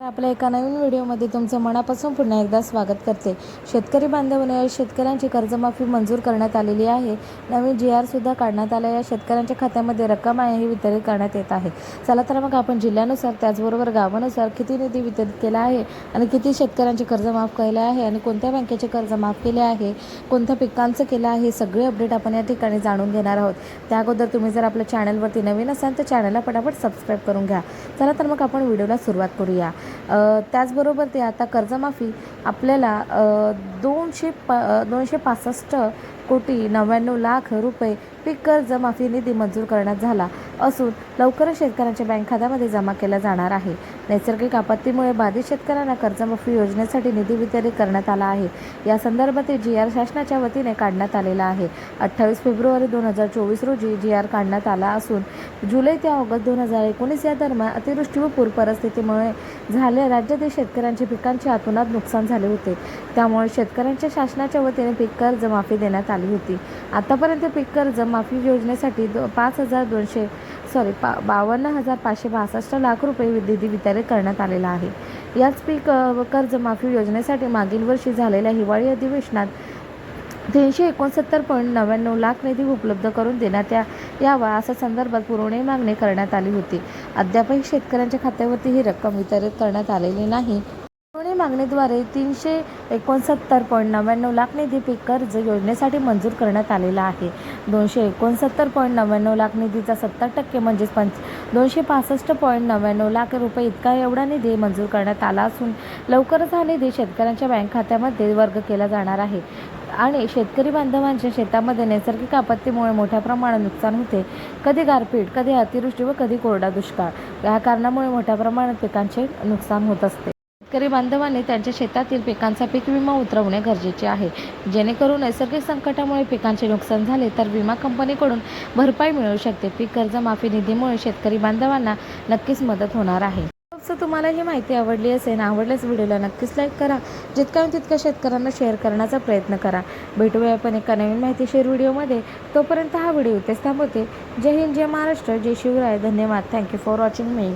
आपल्या एका नवीन व्हिडिओमध्ये तुमचं मनापासून पुन्हा एकदा स्वागत करते. शेतकरी बांधवांना शेतकऱ्यांची कर्जमाफी मंजूर करण्यात आलेली आहे. नवीन जी आरसुद्धा काढण्यात आलं या शेतकऱ्यांच्या खात्यामध्ये रक्कम आहे ही वितरित करण्यात येत आहे. चला तर मग आपण जिल्ह्यानुसार त्याचबरोबर गावानुसार किती निधी वितरित केला आहे आणि किती शेतकऱ्यांचे कर्ज माफ केले आहे आणि कोणत्या बँकेचे कर्ज माफ केले आहे कोणत्या पिकांचं केलं आहे सगळे अपडेट आपण या ठिकाणी जाणून घेणार आहोत. त्या अगोदर तुम्ही जर आपल्या चॅनलवरती नवीन असाल तर चॅनलला पटापट सबस्क्राईब करून घ्या. चला तर मग आपण व्हिडिओला सुरुवात करूया. त्याचबरोबर ते आता कर्जमाफी आपल्याला दोनशे प दोनशे पासष्ट कोटी नव्याण्णव लाख रुपये पीक कर्जमाफी निधी मंजूर करण्यात झाला असून लवकरच शेतकऱ्यांच्या बँक खात्यामध्ये जमा केला जाणार आहे. नैसर्गिक आपत्तीमुळे बाधित शेतकऱ्यांना कर्जमाफी योजनेसाठी निधी वितरित करण्यात आला आहे. या संदर्भातील जी आर शासनाच्या वतीने काढण्यात आलेला आहे. अठ्ठावीस फेब्रुवारी दोन हजार चोवीस रोजी जी आर काढण्यात आला असून जुलै ते ऑगस्ट दोन हजार एकोणीस या दरम्यान अतिवृष्टी व पूर परिस्थितीमुळे झाले राज्यातील शेतकऱ्यांचे पिकांचे अतोनात नुकसान झाले होते. त्यामुळे शेतकऱ्यांच्या शासनाच्या वतीने पीक कर्ज माफी देण्यात आली होती. आतापर्यंत पीक कर्ज माफी योजनेसाठी दो पाच हजार दोनशे सॉरी पा बावन्न हजार पाचशे बासष्ट लाख रुपये निधी वितरित करण्यात आलेला आहे. याच पीक कर्ज माफी योजनेसाठी मागील वर्षी झालेल्या हिवाळी अधिवेशनात तीनशे एकोणसत्तर पॉईंट नव्याण्णव लाख निधी उपलब्ध करून देण्यात या यावा असा संदर्भात पुरवणी मागणी करण्यात आली होती. अद्यापही शेतकऱ्यांच्या खात्यावरती ही रक्कम वितरित करण्यात आलेली नाही. पुरवणी मागणीद्वारे तीनशे एकोणसत्तर पॉईंट नव्याण्णव लाख निधी पीक कर्ज योजनेसाठी मंजूर करण्यात आलेला आहे. दोनशे एकोणसत्तर पॉईंट नव्याण्णव लाख निधीचा सत्तर टक्के म्हणजेच पंच दोनशे पासष्ट पॉईंट नव्याण्णव लाख रुपये इतका एवढा निधी मंजूर करण्यात आला असून लवकरच हा निधी शेतकऱ्यांच्या बँक खात्यामध्ये वर्ग केला जाणार आहे. आणि शेतकरी बांधवांच्या शेतामध्ये नैसर्गिक आपत्तीमुळे मोठ्या प्रमाणात नुकसान होते. कधी गारपीट कधी अतिवृष्टी व कधी कोरडा दुष्काळ. या कारणामुळे मोठ्या प्रमाणात पिकांचे नुकसान होत असते. शेतकरी बांधवांनी त्यांच्या शेतातील पिकांचा पीक विमा उतरवणे गरजेचे आहे. जेणेकरून नैसर्गिक संकटामुळे पिकांचे नुकसान झाले तर विमा कंपनीकडून भरपाई मिळू शकते. पीक कर्ज माफी निधीमुळे शेतकरी बांधवांना नक्कीच मदत होणार आहे. सो तुम्हाला ही माहिती आवडली असेल आवडल्यास व्हिडिओला नक्कीच लाईक करा. जितका होईल तितक्या शेतकऱ्यांना शेअर करण्याचा प्रयत्न करा. भेटूया आपण एका नवीन माहितीशीर व्हिडिओमध्ये. तोपर्यंत हा व्हिडिओ इथेच थांबवते. जय हिंद जय महाराष्ट्र जय शिवराय. धन्यवाद. Thank you for watching me